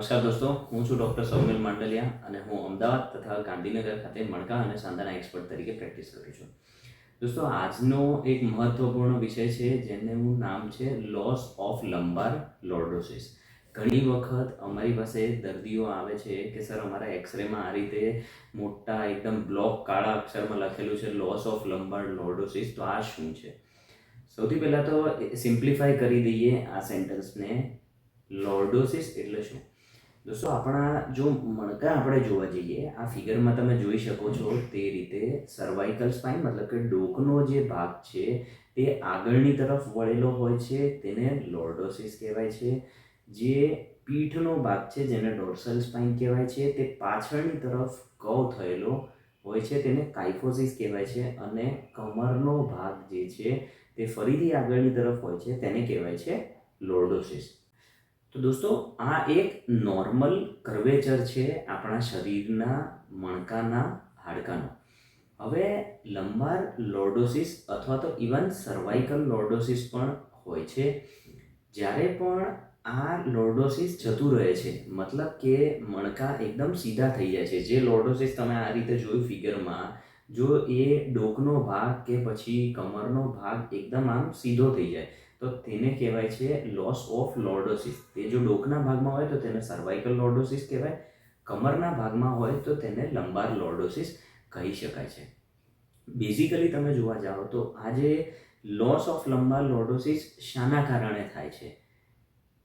નમસ્કાર દોસ્તો, હું છું ડૉક્ટર સૌમિલ માંડલિયા અને હું અમદાવાદ તથા ગાંધીનગર ખાતે મણકા અને સાંધાના એક્સપર્ટ તરીકે પ્રેક્ટિસ કરું છું. દોસ્તો, આજનો એક મહત્વપૂર્ણ વિષય છે, જેનું નામ છે લોસ ઓફ લંબાર લોર્ડોસિસ ઘણી વખત અમારી પાસે દર્દીઓ આવે છે કે, સર, અમારા એક્સરેમાં આ રીતે મોટા એકદમ બ્લોક કાળા અક્ષરમાં લખેલું છે લોસ ઓફ લંબાર લોર્ડોસિસ તો આ શું છે? સૌથી પહેલાં તો સિમ્પ્લિફાય કરી દઈએ આ સેન્ટેન્સને લોર્ડોસિસ એટલે શું? દોસ્તો, આપણા જો મણકા આપણે જોવા જઈએ, આ ફિગરમાં તમે જોઈ શકો છો તે રીતે સર્વાઇકલ સ્પાઇન મતલબ કે ડોકનો જે ભાગ છે, તે આગળની તરફ વળેલો હોય છે, તેને લોર્ડોસિસ કહેવાય છે. જે પીઠનો ભાગ છે, જેને ડોર્સલ સ્પાઇન કહેવાય છે, તે પાછળની તરફ કવ થયેલો હોય છે, તેને કાઇફોસિસ કહેવાય છે અને કમરનો ભાગ જે છે, તે ફરીથી આગળની તરફ હોય છે, તેને કહેવાય છે લોર્ડોસિસ તો દોસ્તો, આ એક નોર્મલ કર્વેચર છે આપણા શરીરના મણકાના હાડકાનો. હવે લંબાર લોર્ડોસિસ અથવા તો ઇવન સર્વાઇકલ લોર્ડોસિસ પણ હોય છે. જ્યારે પણ આ લોર્ડોસિસ જતું રહે છે, મતલબ કે મણકા એકદમ સીધા થઈ જાય છે. જે લોર્ડોસિસ તમે આ રીતે જોયું ફિગરમાં જો એ ડોકનો ભાગ કે પછી કમરનો ભાગ એકદમ આમ સીધો થઈ જાય. તો તેને કહેવાય છે લોસ ઓફ લોર્ડોસિસ તે જો ડોકના ભાગમાં હોય તો તેને સર્વાઇકલ લોર્ડોસિસ કહેવાય. કમરના ભાગમાં હોય તો તેને લંબાર લોર્ડોસિસ કહી શકાય છે. બેઝિકલી તમે જોવા જાઓ તો આ જે લોસ ઓફ લંબાર લોર્ડોસિસ શાના કારણે થાય છે.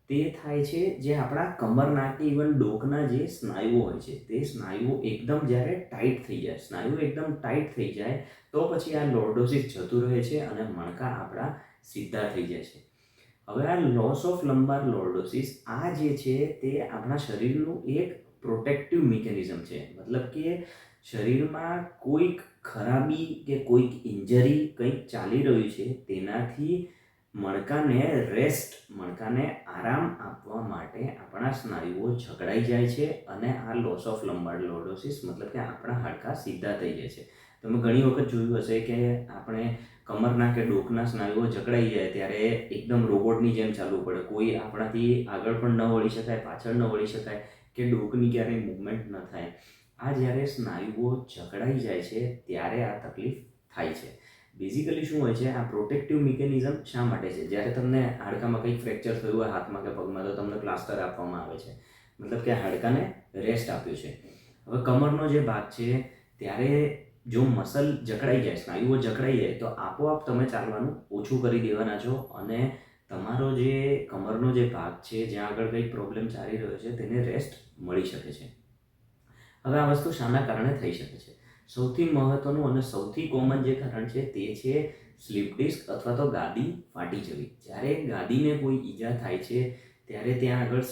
તે થાય છે જે આપણા કમરના કે ઇવન ડોકના જે સ્નાયુઓ હોય છે, તે સ્નાયુઓ એકદમ જ્યારે ટાઈટ થઈ જાય સ્નાયુ એકદમ ટાઈટ થઈ જાય, તો પછી આ લોર્ડોસિસ જતું રહે છે અને મણકા આપણા સીધા થઈ જાય છે. હવે આ લોસ ઓફ લંબાર લોર્ડોસિસ આ જે છે તે આપણા શરીરનું એક પ્રોટેક્ટિવ મિકેનિઝમ છે. મતલબ કે શરીરમાં કોઈક ખરાબી કે કોઈક ઇન્જરી કંઈક ચાલી રહ્યું છે, તેનાથી મણકાને રેસ્ટ મણકાને આરામ આપવા માટે આપણા સ્નાયુઓ જકડાઈ જાય છે અને આ લોસ ઓફ લંબાડ લોડોસિસ મતલબ કે આપણા હાડકાં સીધા થઈ જાય છે. તમે ઘણી વખત જોયું હશે કે આપણે કમરના કે ડોકના સ્નાયુઓ જકડાઈ જાય ત્યારે એકદમ રોબોટની જેમ ચાલવું પડે. કોઈ આપણાથી આગળ પણ ન વળી શકાય, પાછળ ન વળી શકાય કે ડોકની ક્યારેય મૂવમેન્ટ ન થાય. આ જ્યારે સ્નાયુઓ જકડાઈ જાય છે ત્યારે આ તકલીફ થાય છે. બેઝિકલી શું હોય છે, આ પ્રોટેક્ટિવ મિકેનિઝમ શા માટે છે? જ્યારે તમને હાડકામાં કંઈક ફ્રેક્ચર થયું હોય, હાથમાં કે પગમાં, તો તમને પ્લાસ્ટર આપવામાં આવે છે. મતલબ કે હાડકાને રેસ્ટ આપ્યું છે. હવે કમરનો જે ભાગ છે, ત્યારે જો મસલ જકડાઈ જાય, સ્નાયુઓ જકડાઈ જાય, તો આપોઆપ તમે ચાલવાનું ઓછું કરી દેવાના છો અને તમારો જે કમરનો જે ભાગ છે, જ્યાં આગળ કંઈક પ્રોબ્લેમ ચાલી રહ્યો છે, તેને રેસ્ટ મળી શકે છે. હવે આ વસ્તુ શાના કારણે થઈ શકે છે. સૌથી મહત્વનું અને સૌથી કોમન જે કારણ છે તે છે સ્લીપ ડિસ્ક અથવા તો ગાદી ફાટી જવી. જ્યારે ગાદીને કોઈ ઈજા થાય છે, ત્યારે ત્યાં આગળ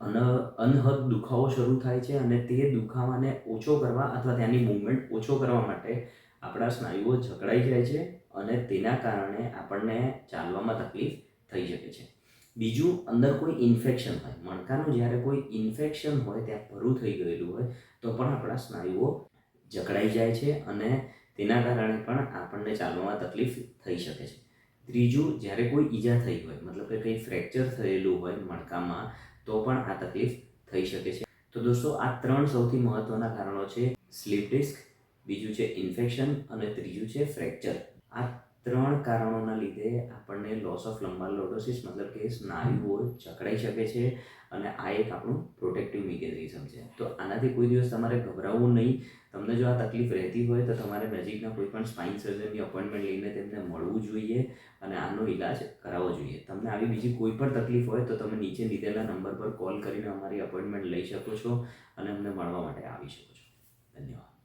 અન અનહદ દુખાવો શરૂ થાય છે અને તે દુખાવાને ઓછો કરવા અથવા ત્યાંની મૂવમેન્ટ ઓછો કરવા માટે આપણા સ્નાયુઓ જકડાઈ જાય છે અને તેના કારણે આપણને ચાલવામાં તકલીફ થઈ શકે છે. બીજું, અંદર કોઈ ઇન્ફેક્શન હોય. મણકાનું જ્યારે કોઈ ઇન્ફેક્શન હોય, ત્યાં ભરું થઈ ગયેલું હોય, તો પણ આપણા સ્નાયુઓ જકડાઈ જાય છે અને તેના કારણે પણ આપણને ચાલવામાં તકલીફ થઈ શકે છે. ત્રીજું, જ્યારે કોઈ ઈજા થઈ હોય, મતલબ કે કંઈ ફ્રેક્ચર થયેલું હોય મણકામાં, તો પણ આ તકલીફ થઈ શકે છે. તો દોસ્તો, આ ત્રણ સૌથી મહત્ત્વના કારણો છે સ્લીપ ડિસ્ક, બીજું છે ઇન્ફેક્શન અને ત્રીજું છે ફ્રેક્ચર. આ ત્રણ કારણોના લીધે આપણને લોસ ઓફ લંબાર લોટોસિસ મતલબ કે સ્નાયુઓ જકડાઈ શકે છે અને આ એક આપણું પ્રોટેક્ટિવ મિકેનિઝમ છે. તો આનાથી કોઈ દિવસ તમારે ગભરાવવું નહીં. તમને જો આ તકલીફ રહેતી હોય તો તમારે નજીકના કોઈ પણ સ્પાઇન સર્જનની અપોઇન્ટમેન્ટ લઈને તેમને મળવું જોઈએ અને આનો ઇલાજ કરાવવો જોઈએ. તમને આવી બીજી કોઈ પણ તકલીફ હોય તો તમે નીચે લીધેલા નંબર પર કોલ કરીને અમારી અપોઇન્ટમેન્ટ લઈ શકો છો અને અમને મળવા માટે આવી શકો છો. ધન્યવાદ.